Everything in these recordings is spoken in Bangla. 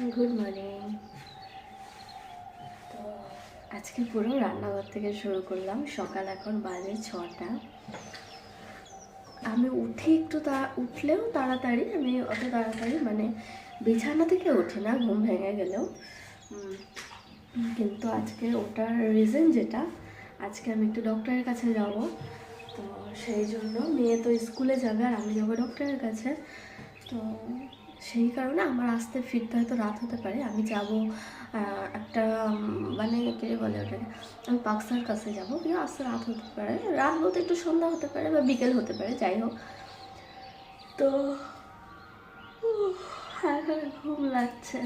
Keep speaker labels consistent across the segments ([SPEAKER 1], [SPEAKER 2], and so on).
[SPEAKER 1] গুড মর্নিং তো আজকে পুরো রান্নাঘর থেকে শুরু করলাম। সকাল এখন বাজে ছটা। আমি উঠি একটু তা, উঠলেও তাড়াতাড়ি, আমি অত তাড়াতাড়ি মানে বিছানা থেকে উঠি না, ঘুম ভেঙে গেলেও। কিন্তু আজকে ওটার রিজন যেটা, আজকে আমি একটু ডক্টরের কাছে যাব। তো সেই জন্য মেয়ে তো স্কুলে যাবে আর আমি যাব ডক্টরের কাছে। তো সেই কারণে আমার আসতে ফিরতে হয়তো রাত হতে পারে। আমি যাব একটা মানে কে বলে ওটাকে? আমি পাকসার কাছে যাব। কিন্তু আসতে রাত হতে পারে। রাত বলতে একটু সন্ধ্যা হতে পারে বা বিকেল হতে পারে, যাই হোক। তো এখন ঘুম লাগছে।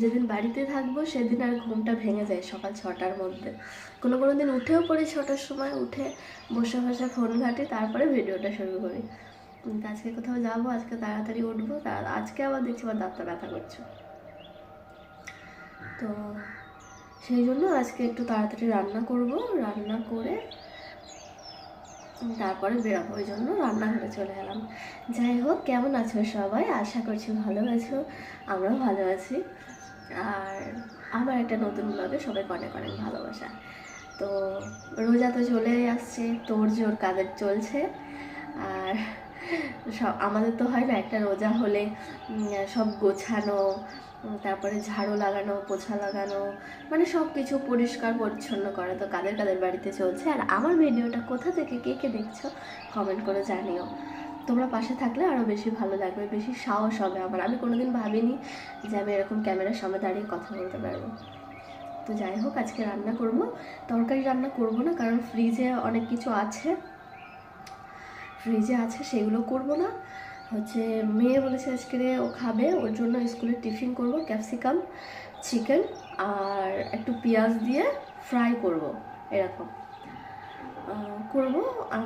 [SPEAKER 1] যেদিন বাড়িতে থাকব, সেদিন আর ঘুমটা ভেঙে যায় সকাল ছটার মধ্যে। কোনো কোনো দিন উঠেও পড়ি ছটার সময়, উঠে বসে বসে ফোন ঘাঁটি, তারপরে ভিডিওটা শুরু করি। আজকে কোথাও যাব, আজকে তাড়াতাড়ি উঠবো আজকে আবার দেখছি আমার দাঁতটা ব্যথা করছে। তো সেই জন্য আজকে একটু তাড়াতাড়ি রান্না করব, রান্না করে তারপরে বেরোবো, ওই জন্য রান্নাঘরে চলে গেলাম যাই হোক, কেমন আছো সবাই? আশা করছি ভালো আছো, আমরাও ভালো আছি। আর আমার একটা নতুন ব্লগে সবাইকে অনেক অনেক ভালোবাসা। তো রোজা তো চলেই আসছে তোর জোর কাদের চলছে। আর সব, আমাদের তো হয় না একটা রোজা হলে সব গোছানো তারপরে ঝাড়ু লাগানো, পোছা লাগানো মানে সব কিছু পরিষ্কার পরিচ্ছন্ন করা তো কাদের কাদের বাড়িতে চলছে। আর আমার ভিডিওটা কোথা থেকে কে কে দেখছ কমেন্ট করে জানিও। তোমরা পাশে থাকলে আরও বেশি ভালো লাগবে, বেশি সাহস হবে আমার। আমি কোনোদিন ভাবিনি যে আমি এরকম ক্যামেরার সামনে দাঁড়িয়ে কথা বলতে পারব। তো যাই হোক, আজকে রান্না করব। তরকারি রান্না করব না, কারণ ফ্রিজে অনেক কিছু আছে। ফ্রিজে আছে, সেগুলো করব না। হচ্ছে মেয়ে বলেছে আজকে ও খাবে, ওর জন্য স্কুলে টিফিন করব, ক্যাপসিকাম, চিকেন আর একটু পেঁয়াজ দিয়ে ফ্রাই করব, এরকম। করব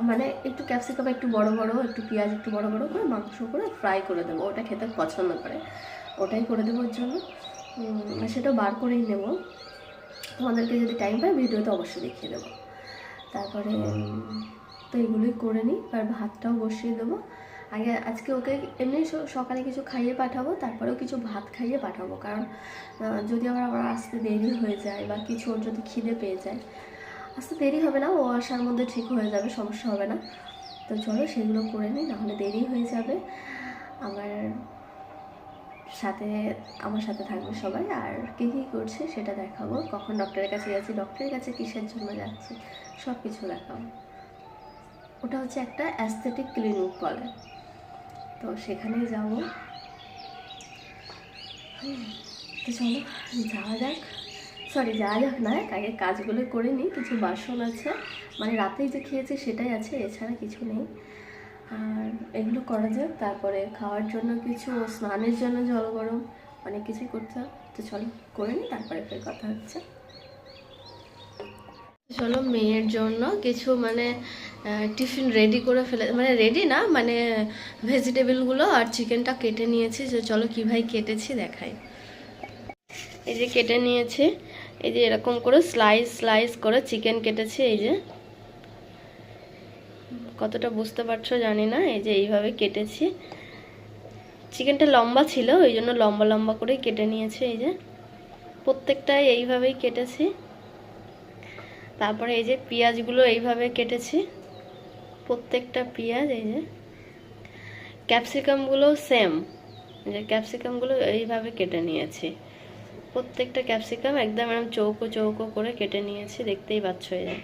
[SPEAKER 1] মানে একটু ক্যাপসিকাম একটু বড় বড়, একটু পেঁয়াজ একটু বড় বড় করে, মাংস করে ফ্রাই করে দেবো। ওটা খেতে পছন্দ করে, ওটাই করে দেবো ওর জন্য। সেটা বার করেই নেব। তোমাদেরকে যদি টাইম পাই ভিডিওতে অবশ্যই দেখিয়ে দেবো। তারপরে তো এগুলোই করে নিই আর ভাতটাও বসিয়ে দেবো। আগে আজকে ওকে এমনি সকালে কিছু খাইয়ে পাঠাবো, তারপরেও কিছু ভাত খাইয়ে পাঠাবো। কারণ যদি আবার আসতে দেরি হয়ে যায় বা কিছু ওর যদি খিদে পেয়ে যায়, আসতে দেরি হবে না, ও আসার মধ্যে ঠিক হয়ে যাবে, সমস্যা হবে না। তো চলো সেগুলো করে নিই, নাহলে দেরি হয়ে যাবে। আমার সাথে আমার সাথে থাকবে সবাই, আর কী কী করছে সেটা দেখাবো। কখন ডক্টরের কাছে যাচ্ছি, ডক্টরের কাছে কিসের জন্য যাচ্ছি সব কিছু দেখাবো। ওটা হচ্ছে একটা অ্যাস্থেটিক ক্লিনিক বলে তো সেখানে যাব। তো চলো, যাওয়া যাক। সরি যাওয়া যাক না আগে কাজগুলো করে নিই, কিছু বাসন আছে। মানে রাতেই যে খেয়েছি সেটাই আছে, এছাড়া কিছু নেই। আর এগুলো করা যাক, তারপরে খাওয়ার জন্য কিছু, স্নানের জন্য জল গরম, অনেক কিছুই করতে তো চলো, করে নিই, তারপরে ফের কথা হচ্ছে। চলো, মেয়ের জন্য কিছু মানে টিফিন রেডি করে ফেলে মানে রেডি না মানে ভেজিটেবলগুলো আর চিকেনটা কেটে নিয়েছি, যে চলো কী ভাই কেটেছি দেখাই। এই যে কেটে নিয়েছি, এই যে এরকম করে স্লাইস স্লাইস করে চিকেন কেটেছি, এই যে। কতটা বুঝতে পারছ জানি না, এই যে এইভাবে কেটেছি। চিকেনটা লম্বা ছিল, ওই জন্য লম্বা লম্বা করে কেটে নিয়েছি, এই যে। প্রত্যেকটাই এইভাবেই কেটেছি। তারপরে এই যে পেঁয়াজগুলো এইভাবে কেটেছি। প্রত্যেকটা পেঁয়াজ, এই যে ক্যাপসিকামগুলো সেম যে ক্যাপসিকামগুলো এইভাবে কেটে নিয়েছি। প্রত্যেকটা ক্যাপসিকাম একদম এরকম চৌকো চৌকো করে কেটে নিয়েছি, দেখতেই পাচ্ছ এই যে।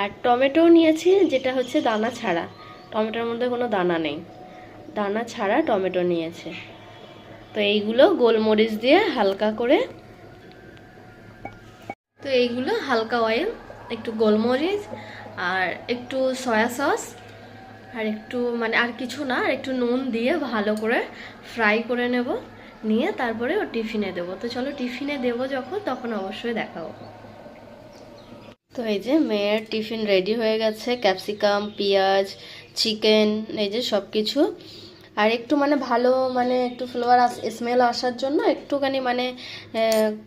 [SPEAKER 1] আর টমেটো নিয়েছি, যেটা হচ্ছে দানা ছাড়া। টমেটোর মধ্যে কোনো দানা নেই। দানা ছাড়া টমেটো নিয়েছে। তো এইগুলো গোলমরিচ দিয়ে হালকা করে তো এইগুলো হালকা অয়েল একটু গোলমরিচ আর একটু সয়া সস আর একটু মানে আর কিছু না, আর একটু নুন দিয়ে ভালো করে ফ্রাই করে নেব। নিয়ে তারপরে ও টিফিনে দেবো। তো চলো টিফিনে দেবো যখন, তখন অবশ্যই দেখাবো। তো এই যে মেয়ের টিফিন রেডি হয়ে গেছে। ক্যাপসিকাম পেঁয়াজ চিকেন এই যে সব কিছু আর একটু মানে ভালো মানে একটু ফ্লেভার স্মেল আসার জন্য একটুখানি মানে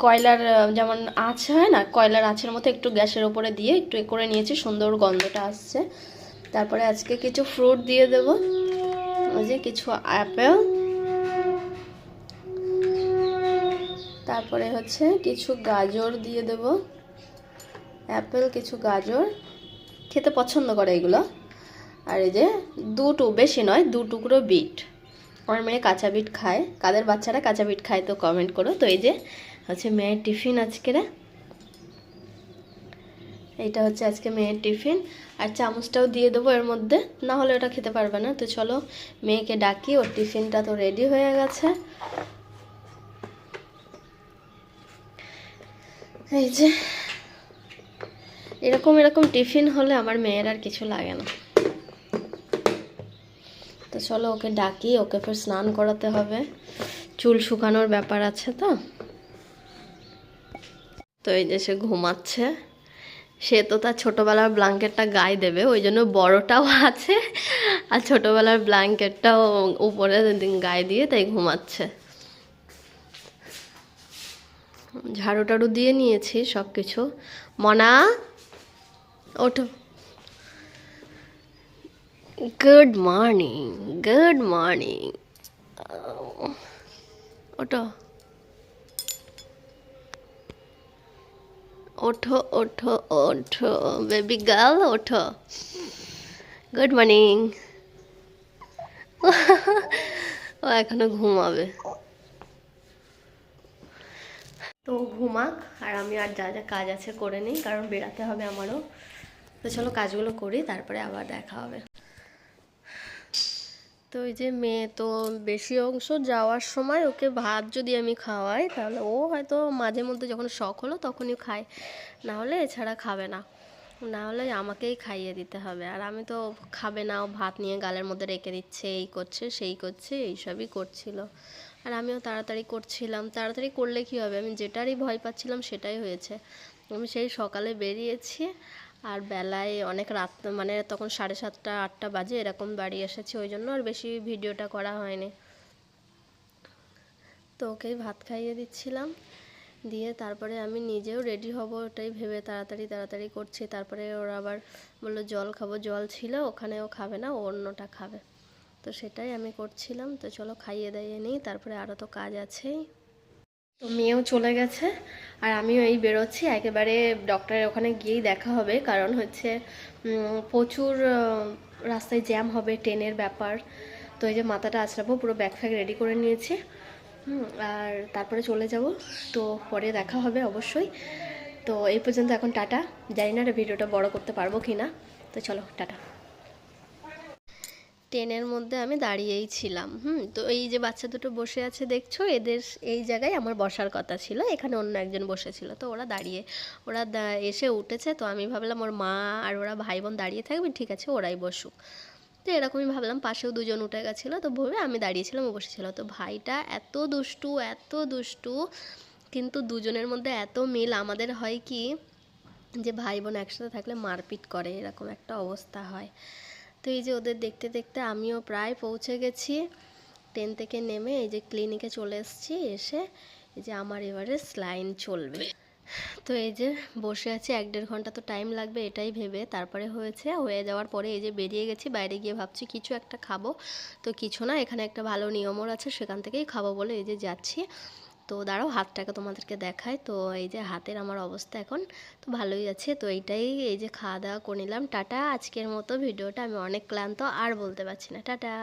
[SPEAKER 1] কয়লার, যেমন আঁচ হয় না, কয়লার আঁচের মতো একটু গ্যাসের ওপরে দিয়ে একটু করে নিয়েছি, সুন্দর গন্ধটা আসছে। তারপরে আজকে কিছু ফ্রুট দিয়ে দেবো। ওই যে কিছু অ্যাপেল তারপরে হচ্ছে কিছু গাজর দিয়ে দেব। অ্যাপেল কিছু গাজর। খেতে পছন্দ করে এগুলো। আর এই যে দুটো, বেশি নয়, দু টুকরো বিট। আমার মেয়ে কাঁচা বিট খায়। কাদের বাচ্চারা কাঁচা বিট খায় তো কমেন্ট করো। তো এই যে হচ্ছে মেয়ের টিফিন আজকের। এইটা হচ্ছে আজকে মেয়ের টিফিন। আর চামচটাও দিয়ে দেবো এর মধ্যে। না হলে ওটা খেতে পারবে না। তো চলো, মেয়েকে ডাকি, ওর টিফিনটা তো রেডি হয়ে গেছে। এই যে, এরকম এরকম টিফিন হলে আমার মেয়ের আর কিছু লাগে না। চলো ওকে ডাকি, ওকে ফের স্নান করাতে হবে। চুল শুকানোর ব্যাপার আছে তো। তো এই যে সে ঘুমাচ্ছে। সে তো তার ছোটোবেলার ব্ল্যাঙ্কেটটা গায়ে দেবে, ওই জন্য বড়টাও আছে, আর ছোটোবেলার ব্ল্যাঙ্কেটটাও উপরে গায়ে দিয়ে তাই ঘুমাচ্ছে। ঝাড়ু টাড়ু দিয়ে নিয়েছি সব কিছু মনা, ওঠো। গুড মর্নিং গুড মর্নিং ওঠো ওঠো ওঠো ওঠো বেবি গার্ল ওঠো গুড মর্নিং ও এখনও ঘুমাবে। তো ঘুমাক, আর আমি আর যা যা কাজ আছে করে নিই, কারণ বেরাতে হবে আমারও। তো চলো কাজগুলো করি, তারপরে আবার দেখা হবে। তো ওই যে মেয়ে তো বেশি অংশ যাওয়ার সময় ওকে ভাত যদি আমি খাওয়াই, তাহলে ও হয়তো মাঝে মধ্যে যখন শখ হলো তখনই খায়। না হলে এছাড়া খাবে না। না হলে আমাকেই খাইয়ে দিতে হবে। আর আমি তো খাবে না, ও ভাত নিয়ে গালের মধ্যে রেখে দিচ্ছে, এই করছে, সেই করছে, এইসবই করছিল। আর আমিও তাড়াতাড়ি করছিলাম। তাড়াতাড়ি করলে কী হবে? আমি যেটারই ভয় পাচ্ছিলাম সেটাই হয়েছে। আমি সেই সকালে বেরিয়েছি আর বেলায় অনেক রাত মানে তখন সাড়ে সাতটা, আটটা বাজে এরকম বাড়ি এসেছি ওই জন্য, আর বেশি ভিডিওটা করা হয়নি। তো ওকেই ভাত খাইয়ে দিচ্ছিলাম, দিয়ে তারপরে আমি নিজেও রেডি হব ওটাই ভেবে তাড়াতাড়ি তাড়াতাড়ি করছি। তারপরে ওরা আবার বলল, জল খাব। জল ছিল, ওখানে ও খাবে না, ও অন্যটা খাবে। তো সেটাই আমি করছিলাম। তো চলো খাইয়ে দাইয়ে নিই, তারপরে আরও তো কাজ আছেই। তো মেয়েও চলে গেছে আর আমিও এই বেরোচ্ছি। একেবারে ডক্টরের ওখানে গিয়েই দেখা হবে। কারণ হচ্ছে প্রচুর রাস্তায় জ্যাম হবে ট্রেনের ব্যাপার। তো এই যে মাথাটা আছড়াবো, পুরো ব্যাগ ফ্যাগ রেডি করে নিয়েছি। আর তারপরে চলে যাব। তো পরে দেখা হবে অবশ্যই। তো এই পর্যন্ত এখন টাটা। জানি না ভিডিওটা বড় করতে পারব কি না তো চলো, টাটা। ট্রেনের মধ্যে আমি দাঁড়িয়েই ছিলাম, হুম? তো এই যে বাচ্চা দুটো বসে আছে দেখছ, এদের এই জায়গায় আমার বসার কথা ছিল, এখানে অন্য একজন বসেছিল। তো ওরা দাঁড়িয়ে, ওরা এসে উঠেছে, তো আমি ভাবলাম ওর মা আর ওরা ভাই বোন দাঁড়িয়ে থাকবে, ঠিক আছে, ওরাই বসুক। তো এরকমই ভাবলাম, পাশেও দুজন উঠে গেছিল, তো ভেবে আমি দাঁড়িয়েছিলাম, ও বসেছিল। তো ভাইটা এত দুষ্টু এত দুষ্টু, কিন্তু দুজনের মধ্যে এত মিল, আমাদের হয় কি যে ভাই বোন একসাথে থাকলে মারপিট করে, এরকম একটা অবস্থা হয়। তো এই যে ওদের দেখতে দেখতে আমিও প্রায় পৌঁছে গেছি। ট্রেন থেকে নেমে এই যে ক্লিনিকে চলে এসেছি, এসে এই যে আমার এবারে স্লাইন চলবে। তো এই যে বসে আছি, এক দেড় ঘণ্টা তো টাইম লাগবে এটাই ভেবে। তারপরে হয়েছে, হয়ে যাওয়ার পরে এই যে বেরিয়ে গেছি, বাইরে গিয়ে ভাবছি কিছু একটা খাব। তো কিছু না, এখানে একটা ভালো নিয়মর আছে, সেখান থেকেই খাব বলে এই যে যাচ্ছি। তো দাঁড়াও, হাতটাকে তোমাদেরকে দেখায় তো এই যে হাতের আমার অবস্থা এখন, তো ভালোই আছে। তো এইটাই, এই যে খাওয়া দাওয়া করে নিলাম। টাটা, আজকের মতো ভিডিওটা আমি অনেক ক্লান্ত আর বলতে পারছি না। টাটা।